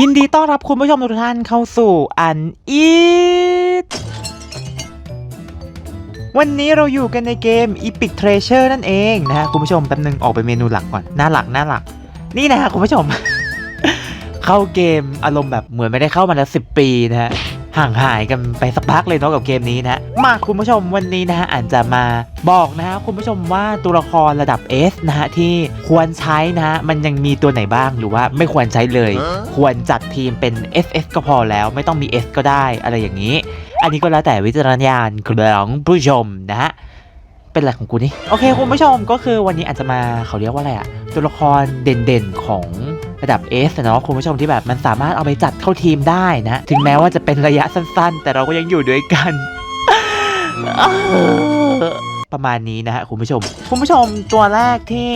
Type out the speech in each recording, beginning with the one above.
ยินดีต้อนรับคุณผู้ชมทุกท่านเข้าสู่อันอีทวันนี้เราอยู่กันในเกม Epic Treasure นั่นเองนะฮะคุณผู้ชมแป๊บนึงออกไปเมนูหลักก่อนหน้าหลักหน้าหลัก นี่นะฮะคุณผู้ชม เข้าเกมอารมณ์แบบเหมือนไม่ได้เข้ามาแล้วสิปีนะฮะ ห่างหายกันไปสักพักเลยเนาะกับเกมนี้นะมาคุณผู้ชมวันนี้นะฮะอาจจะมาบอกนะฮะคุณผู้ชมว่าตัวละครระดับ S นะฮะที่ควรใช้นะฮะมันยังมีตัวไหนบ้างหรือว่าไม่ควรใช้เลย ควรจัดทีมเป็น SS ก็พอแล้ว ไม่ต้องมี S ก็ได้อะไรอย่างนี้ อันนี้ก็แล้วแต่วิจารณญาณของผู้ชมนะฮะเป็นอะไรของกูนี่โอเคคุณผู้ชมก็คือวันนี้อาจจะมาเขาเรียกว่าอะไรอะตัวละครเด่นๆของ ระดับ S อะเนาะคุณผู้ชมที่แบบมันสามารถเอาไปจัดเข้าทีมได้นะ ถึงแม้ว่าจะเป็นระยะสั้น ๆ แต่เราก็ยังอยู่ด้วยกันประมาณนี้นะฮะคุณผู้ชม คุณผู้ชมตัวแรกที่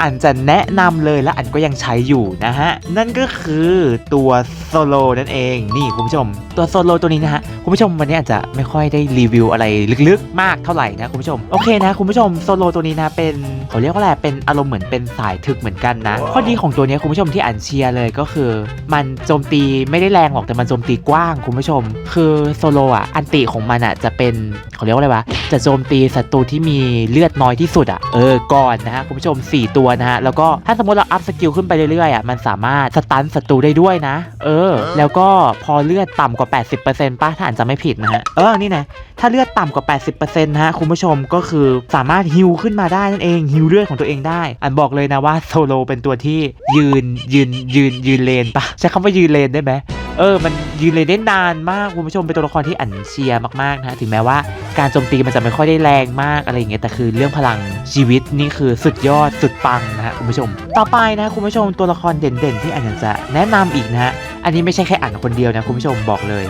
อันจะแนะนำเลยและอันก็ยังใช้อยู่นะฮะ นั่นก็คือตัวโซโลนั่นเอง นี่คุณผู้ชม ตัวโซโลตัวนี้นะฮะ คุณผู้ชมวันนี้อาจจะไม่ค่อยได้รีวิวอะไรลึกๆ มากเท่าไหร่นะคุณผู้ชม โอเคนะคุณผู้ชมโซโลตัวนี้นะเป็นเขาเรียกว่าอะไรเป็นอารมณ์เหมือนเป็นสายถึกเหมือนกันนะ ข้อดีของตัวนี้คุณผู้ชมที่อันเชียร์เลยก็คือ มันโจมตีไม่ได้แรงหรอกแต่มันโจมตีกว้างคุณผู้ชม คือโซโลอะอันติของมันอะจะเป็นเขาเรียกว่าอะไรวะจะโจมตีศัตรูที่มีเลือดน้อยที่สุดอะเออก่อนนะฮะคุณผู้ชม 4 ตัวนะฮะแล้วก็ถ้าสมมติเราอัพสกิลขึ้นไปเรื่อยๆอะมันสามารถสตันศัตรูได้ด้วยนะ เออ แล้วก็พอเลือดต่ำกว่า 80%ป้าถ้าอ่านจะไม่ผิดนะฮะเออนี่นะถ้าเลือดต่ำกว่า 80%นะฮะคุณผู้ชมก็คือสามารถฮิวขึ้นมาได้นั่นเองฮิวเลือดของตัวเองได้ อันบอกเลยนะว่าโซโลเป็นตัวที่ยืนยืนยืนยืนเลนปะใช้คำว่ายืนเลนได้ไหม เออ มันยืนเลยได้นานมากคุณผู้ชมเป็นตัวละครที่อันเชียร์มากๆนะถึงแม้ว่าการโจมตีมันจะไม่ค่อยได้แรงมากอะไรอย่างเงี้ยแต่คือเรื่องพลังชีวิตนี่คือสุดยอดสุดปังนะฮะคุณผู้ชม ต่อไปนะคุณผู้ชมตัวละครเด่นๆ ที่อันอยากจะแนะนำอีกนะฮะอันนี้ไม่ใช่แค่อันคนเดียวนะคุณผู้ชมบอกเลย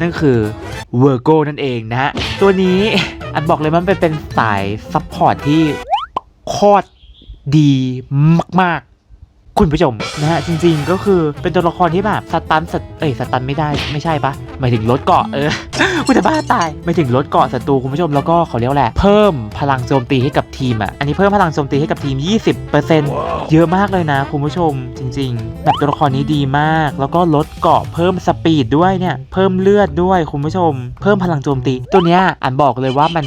นั่นคือเวอร์โกนั่นเองนะฮะตัวนี้อันบอกเลยมันเป็นเป็นสายซัพพอร์ตที่โคตรดีมากๆ คุณผู้ชมนะฮะจริง ๆ ก็คือเป็นตัวละครที่แบบสตันสตเอ้ยสตันไม่ได้ไม่ใช่ปะ หมายถึงลดเกาะเออกูจะบ้าตายหมายถึงลดเกาะศัตรูคุณผู้ชมแล้วก็เขาเรียกว่าแหละไรเพิ่มพลังโจมตีให้กับทีมอะอันนี้เพิ่มพลังโจมตีให้กับทีม 20%เยอะมากเลยนะคุณผู้ชมจริงๆแบบตัวละครนี้ดีมาก แล้วก็ลดเกาะเพิ่มสปีดด้วยเนี่ยเพิ่มเลือดด้วยคุณผู้ชม เพิ่มพลังโจมตี ตัวเนี้ยอันบอกเลยว่ามัน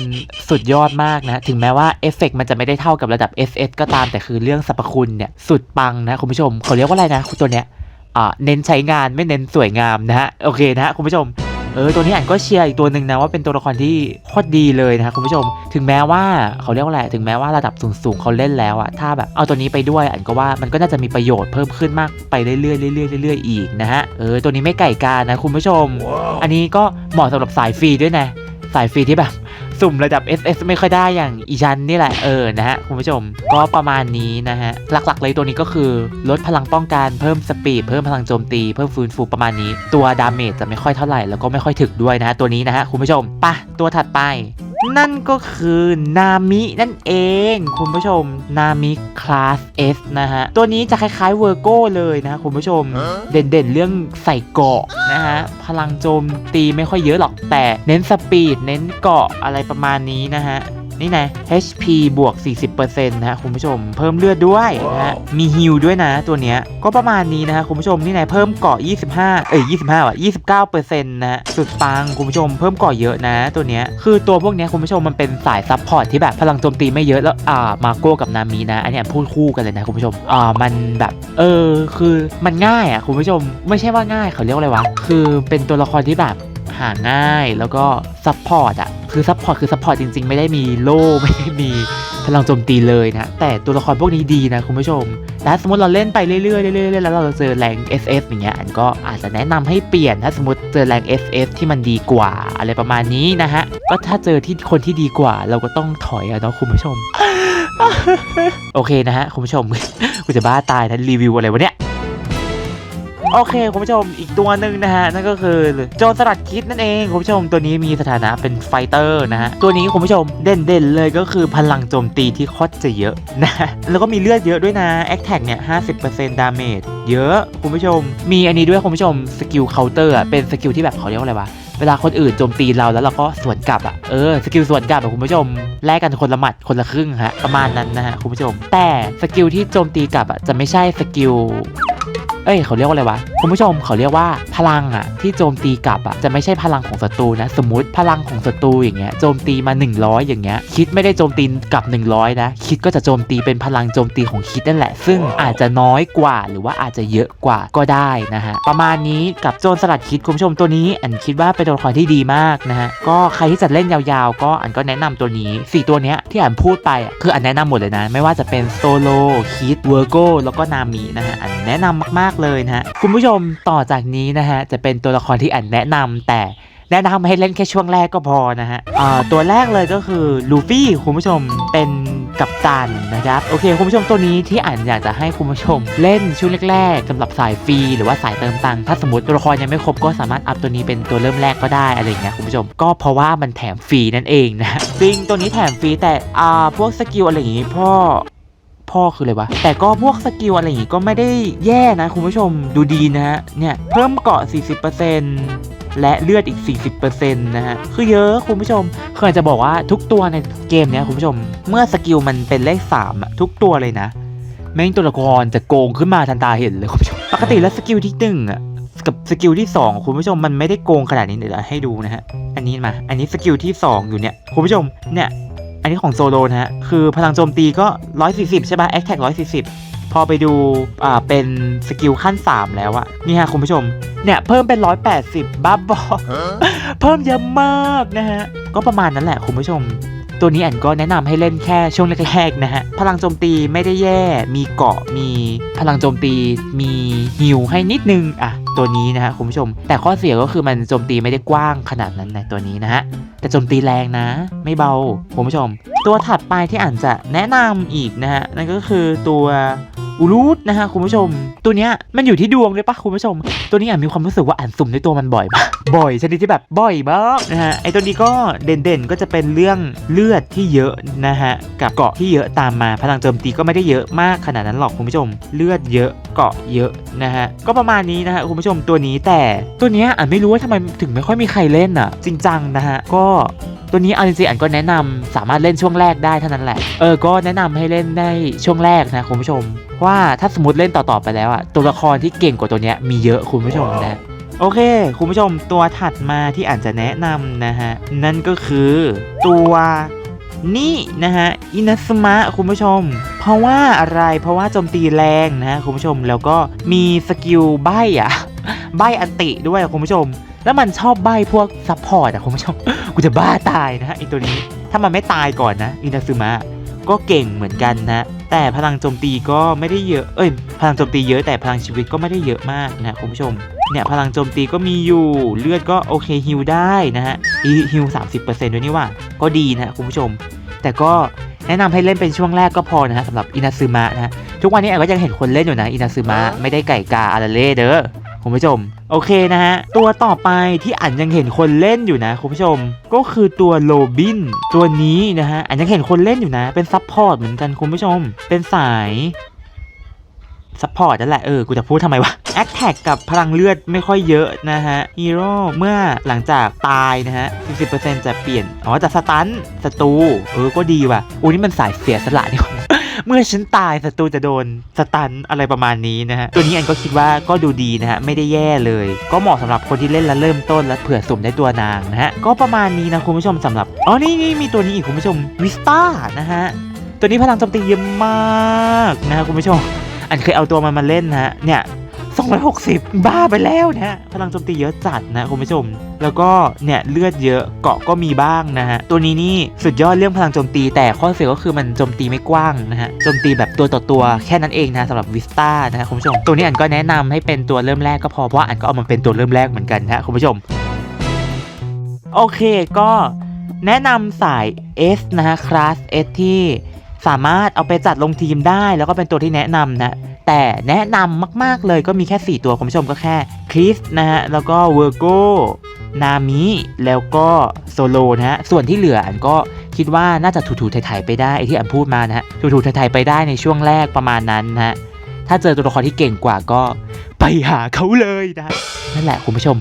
สุดยอดมากนะ ถึงแม้ว่าเอฟเฟกต์มันจะไม่ได้เท่ากับระดับ SS ก็ตามแต่คือเรื่องสรรพคุณเนี่ยสุดปังนะคุณผู้ชมเขาเรียกว่าอะไรนะตัวเนี้ยอ่า เน้นใช้งานไม่เน้นสวยงามนะฮะโอเคนะฮะคุณผู้ชมเออตัวนี้อันก็เชียร์อีกตัวหนึ่งนะว่าเป็นตัวละครที่โคตรดีเลยนะคุณผู้ชม ถึงแม้ว่าเขาเรียกว่าอะไรถึงแม้ว่าระดับสูงๆเขาเล่นแล้วอะถ้าแบบเอาตัวนี้ไปด้วยอันก็ว่ามันก็น่าจะมีประโยชน์เพิ่มขึ้นมากไปเรื่อยๆเรื่อยๆเรื่อยๆอีกนะฮะเออตัวนี้ไม่ไก่กานะคุณผู้ชม อันนี้ก็เหมาะสำหรับสายฟรีด้วยนะสายฟรีที่แบบ สุ่มระดับ SS ไม่ค่อยได้อย่างอีชันนี่แหละเออนะฮะคุณผู้ชมก็ประมาณนี้นะฮะหลักๆเลยตัวนี้ก็คือลดพลังป้องกันเพิ่มสปีดเพิ่มพลังโจมตีเพิ่มฟื้นฟูประมาณนี้ ตัวดาเมจจะไม่ค่อยเท่าไหร่แล้วก็ไม่ค่อยถึกด้วยนะฮะตัวนี้นะฮะคุณผู้ชมปะตัวถัดไป นั่นก็คือนามินั่นเอง คุณผู้ชมนามิคลาส S นะฮะ ตัวนี้จะคล้ายๆเวอร์โก้เลยนะ คุณผู้ชม เด่นๆ เรื่องใส่เกาะนะฮะ พลังโจมตีไม่ค่อยเยอะหรอกแต่เน้นสปีด เน้นเกาะอะไรประมาณนี้นะฮะ นี่นะ HP บวก 40%นะฮะคุณผู้ชม เพิ่มเลือดด้วยนะฮะมีฮิลด้วยนะตัวเนี้ยก็ประมาณนี้นะฮะคุณผู้ชมนี่นะเพิ่มเกาะ 25 เอ้ย 25ว่ะ29%นะฮะสุดปังคุณผู้ชมเพิ่มเกาะเยอะนะ ตัวเนี้ยคือตัวพวกเนี้ยคุณผู้ชมมันเป็นสายซับพอร์ตที่แบบพลังโจมตีไม่เยอะแล้วอ่ามาโก้กับนามีนะ อันเนี้ยพูดคู่กันเลยนะคุณผู้ชมอ่ามันแบบเออคือมันง่ายอะคุณผู้ชมไม่ใช่ว่าง่ายเขาเรียกว่าอะไรวะคือเป็นตัวละครที่แบบหาง่ายแล้วก็ซัพพอร์ตอะ คือซัพพอร์ตคือซัพพอร์ตจริง ๆ ไม่ได้มีโล่ไม่ได้มีพลังโจมตีเลยนะ แต่ตัวละครพวกนี้ดีนะคุณผู้ชม และสมมติเราเล่นไปเรื่อยๆเรื่อยๆแล้วเราเจอแรง SF อย่างเงี้ยอันก็อาจจะแนะนำให้เปลี่ยนถ้าสมมติเจอแรง SF ที่มันดีกว่าอะไรประมาณนี้นะฮะก็ถ้าเจอที่คนที่ดีกว่า เราก็ต้องถอยอะเนาะคุณผู้ชม โอเคนะฮะคุณผู้ชมกูจะบ้าตายนะรีวิวอะไรวะเนี่ย โอเคคุณผู้ชมอีกตัวหนึ่งนะฮะนั่นก็คือโจรสลัดคิดนั่นเองคุณผู้ชมตัวนี้มีสถานะเป็นไฟเตอร์นะฮะตัวนี้คุณผู้ชมเด่นๆเลยก็คือพลังโจมตีที่คตรจะเยอะนะแล้วก็มีเลือดเยอะด้วยนะแอคแท็กเนี่ย50%ดาเมจเยอะคุณผู้ชม มีอันนี้ด้วยคุณผู้ชมสกิลเคาน์เตอร์เป็นสกิลที่แบบเขาเรียกว่าอะไรวะเวลาคนอื่นโจมตีเราแล้วเราก็สวนกลับอะเออสกิลสวนกลับอะคุณผู้ชมแลกกันคนละหมัดคนละครึ่งฮะประมาณนั้นนะฮะคุณผู้ชม แต่สกิลที่โจมตีกลับอะจะไม่ใช่สกิล เอ้ยเขาเรียกว่าอะไรวะคุณผู้ชมเขาเรียกว่าพลังอะที่โจมตีกลับอะจะไม่ใช่พลังของศัตรูนะ สมมติพลังของศัตรูอย่างเงี้ยโจมตีมา 100 อย่างเงี้ยคิดไม่ได้โจมตีกลับ 100 นะ คิดก็จะโจมตีเป็นพลังโจมตีของคิดนั่นแหละ ซึ่งอาจจะน้อยกว่าหรือว่าอาจจะเยอะกว่าก็ได้นะฮะประมาณนี้กับโจรสลัดคิดคุณผู้ชมตัวนี้ อันคิดว่าเป็นตัวละครที่ดีมากนะฮะก็ใครที่จะเล่นยาวๆ ก็อันก็แนะนำตัวนี้สี่ตัวเนี้ยที่อันพูดไปอะคืออันแนะนำหมดเลยนะ ไม่ว่าจะเป็นโซโลคิดเวอร์โกแล้วก็นามินะฮะอันแนะนำมากๆเลยนะฮะคุณผู้ชมต่อจากนี้นะฮะจะเป็นตัวละครที่อันแนะนำแต่แนะนำให้เล่นแค่ช่วงแรกก็พอนะฮะตัวแรกเลยก็คือลูฟี่คุณผู้ชมเป็นกัปตันนะครับโอเคคุณผู้ชมตัวนี้ที่อ่านอยากจะให้คุณผู้ชม เล่นช่วงแรกๆสำหรับสายฟรีหรือว่าสายเติมตังค์ถ้าสมมติตัวละครยังไม่ครบก็สามารถอัพตัวนี้เป็นตัวเริ่มแรกก็ได้อะไรเงี้ยคุณผู้ชมก็เพราะว่ามันแถมฟรีนั่นเองนะฮะจริงตัวนี้แถมฟรีแต่อ่าพวกสกิลอะไรอย่างงี้พ่อ พ่อคืออะไรวะ แต่ก็พวกสกิลอะไรอย่างงี้ก็ไม่ได้แย่นะคุณผู้ชมดูดีนะฮะ เนี่ย เพิ่มเกาะ 40%และเลือดอีก 40%นะฮะ คือเยอะคุณผู้ชมคืออาจจะบอกว่าทุกตัวในเกมเนี้ยคุณผู้ชม เมื่อสกิลมันเป็นเลข3อะทุกตัวเลยนะ แม่งตัวละครจะโกงขึ้นมาทันตาเห็นเลยคุณผู้ชม ปกติแล้วสกิลที่หนึ่งอะกับสกิลที่ 2 คุณผู้ชมมันไม่ได้โกงขนาดนี้เดี๋ยวให้ดูนะฮะ อันนี้มา อันนี้สกิลที่ 2 อยู่เนี่ย คุณผู้ชมเนี่ย อันนี้ของโซโลนะฮะ คือพลังโจมตีก็ 140 ใช่ป่ะแอคแท็ก140 พอไปดูอ่าเป็นสกิลขั้น 3 แล้วอะนี่ฮะคุณผู้ชม เนี่ยเพิ่มเป็น 180 บ้าบอ เพิ่มเยอะมากนะฮะ ก็ประมาณนั้นแหละคุณผู้ชม ตัวนี้อันก็แนะนำให้เล่นแค่ช่วงแรกๆนะฮะ พลังโจมตีไม่ได้แย่ มีเกาะ มีพลังโจมตี มีฮิวให้นิดนึง อะ ตัวนี้นะฮะคุณผู้ชม แต่ข้อเสียก็คือมันโจมตีไม่ได้กว้างขนาดนั้นในตัวนี้นะฮะ แต่โจมตีแรงนะ ไม่เบาคุณผู้ชม ตัวถัดไปที่อ่านจะแนะนำอีกนะฮะ นั่นก็คือตัว อูรูดนะฮะคุณผู้ชม ตัวเนี้ยมันอยู่ที่ดวงเลยปะคุณผู้ชม ตัวนี้อ่านมีความรู้สึกว่าอ่านสุ่มในตัวมันบ่อยมากบ่อยชนิดที่แบบบ่อยมากนะฮะไอตัวนี้ก็เด่นๆก็จะเป็นเรื่องเลือดที่เยอะนะฮะกับเกาะที่เยอะตามมาพลังโจมตีก็ไม่ได้เยอะมากขนาดนั้นหรอกคุณผู้ชม เลือดเยอะเกาะเยอะนะฮะก็ประมาณนี้นะฮะคุณผู้ชมตัวนี้แต่ตัวเนี้ยอ่านไม่รู้ว่าทำไมถึงไม่ค่อยมีใครเล่นอะ จริงจังนะฮะก็ ตัวนี้เอาจริงๆอันก็แนะนำสามารถเล่นช่วงแรกได้เท่านั้นแหละ เออ ก็แนะนำให้เล่นได้ช่วงแรกนะคุณผู้ชม ว่าถ้าสมมติเล่นต่อๆไปแล้วอะตัวละครที่เก่งกว่าตัวเนี้ยมีเยอะคุณผู้ชมนะ โอเค คุณผู้ชมตัวถัดมาที่อ่านจะแนะนำนะฮะ นั่นก็คือตัวนี่นะฮะอินาสมะคุณผู้ชม เพราะว่าอะไรเพราะว่าโจมตีแรงนะฮะคุณผู้ชมแล้วก็มีสกิลใบอะใบอันติด้วยคุณผู้ชม แล้วมันชอบใบพวกซัพพอร์ตอะคุณผู้ชมกูจะบ้าตายนะฮะไอตัวนี้ ถ้ามันไม่ตายก่อนนะอินาซึมะก็เก่งเหมือนกันนะแต่พลังโจมตีก็ไม่ได้เยอะ เอ้ย พลังโจมตีเยอะแต่พลังชีวิตก็ไม่ได้เยอะมากนะคุณผู้ชม เนี่ยพลังโจมตีก็มีอยู่ เลือดก็โอเคฮิวได้นะฮะฮิว30%ด้วยนี่ว่า ก็ดีนะคุณผู้ชม แต่ก็แนะนำให้เล่นเป็นช่วงแรกก็พอนะฮะสำหรับอินาซึมะนะฮะทุกวันนี้แอนก็ยังเห็นคนเล่นอยู่นะอินาซึมะไม่ได้ไก่กาอาราเล่เด้อคุณผู้ชม โอเคนะฮะ ตัวต่อไปที่อันยังเห็นคนเล่นอยู่นะคุณผู้ชม ก็คือตัวโลบิน ตัวนี้นะฮะ อันยังเห็นคนเล่นอยู่นะ เป็นซับพอร์ตเหมือนกันคุณผู้ชม เป็นสายซัพพอร์ตนั่นแหละ เออ กูจะพูดทำไมวะ แอคแท็กกับพลังเลือดไม่ค่อยเยอะนะฮะ ฮีโร่ เมื่อหลังจากตายนะฮะ 40%จะเปลี่ยน อ๋อ จะสตันศัตรู เออ ก็ดีว่ะอู้นี่มันสายเสียสละนี่หว่า เมื่อฉันตายศัตรูจะโดนสตันอะไรประมาณนี้นะฮะตัวนี้อันก็คิดว่าก็ดูดีนะฮะไม่ได้แย่เลย ก็เหมาะสำหรับคนที่เล่นแล้วเริ่มต้นและเผื่อสุ่มได้ตัวนางนะฮะก็ประมาณนี้นะคุณผู้ชมสำหรับอ๋อนี่นี่มีตัวนี้อีกคุณผู้ชมวิสตานะฮะตัวนี้พลังโจมตีเยอะมากนะฮะคุณผู้ชมอันเคยเอาตัวมันมาเล่นนะฮะเนี่ย 260 บ้าไปแล้วนะฮะพลังโจมตีเยอะจัดนะคุณผู้ชม แล้วก็เนี่ยเลือดเยอะเกาะก็มีบ้างนะฮะตัวนี้นี่สุดยอดเรื่องพลังโจมตีแต่ข้อเสียก็คือมันโจมตีไม่กว้างนะฮะโจมตีแบบตัวต่อตัวแค่นั้นเองนะสำหรับวิสตานะฮะคุณผู้ชม ตัวนี้อันก็แนะนำให้เป็นตัวเริ่มแรกก็พอเพราะอันก็เอามาเป็นตัวเริ่มแรกเหมือนกันนะฮะคุณผู้ชม โอเคก็แนะนำสาย S นะฮะคลาส S ที่สามารถเอาไปจัดลงทีมได้ แล้วก็เป็นตัวที่แนะนำนะ แต่แนะนำมาก ๆ เลยก็มีแค่ 4 ตัวคุณผู้ชมก็แค่คริสนะฮะ แล้วก็เวอร์โกนามิแล้วก็โซโลนะฮะ ส่วนที่เหลืออันก็คิดว่าน่าจะถูๆไถ่ๆไปได้ไอที่อันพูดมานะฮะถูๆไถ่ๆไปได้ในช่วงแรกประมาณนั้นนะฮะถ้าเจอตัวละครที่เก่งกว่าก็ไปหาเขาเลยนะนั่นแหละคุณผู้ชม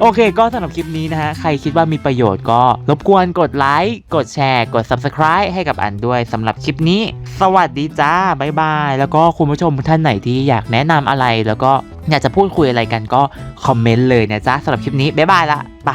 โอเค ก็สำหรับคลิปนี้นะฮะ ใครคิดว่ามีประโยชน์ก็ รบกวนกดไลค์ กดแชร์ กด Subscribe ให้กับอันด้วยสำหรับคลิปนี้ สวัสดีจ้าบ๊ายบาย แล้วก็คุณผู้ชมท่านไหนที่อยากแนะนำอะไร แล้วก็อยากจะพูดคุยอะไรกันก็คอมเมนต์เลยนะจ๊ะสำหรับคลิปนี้บ๊ายบายละไป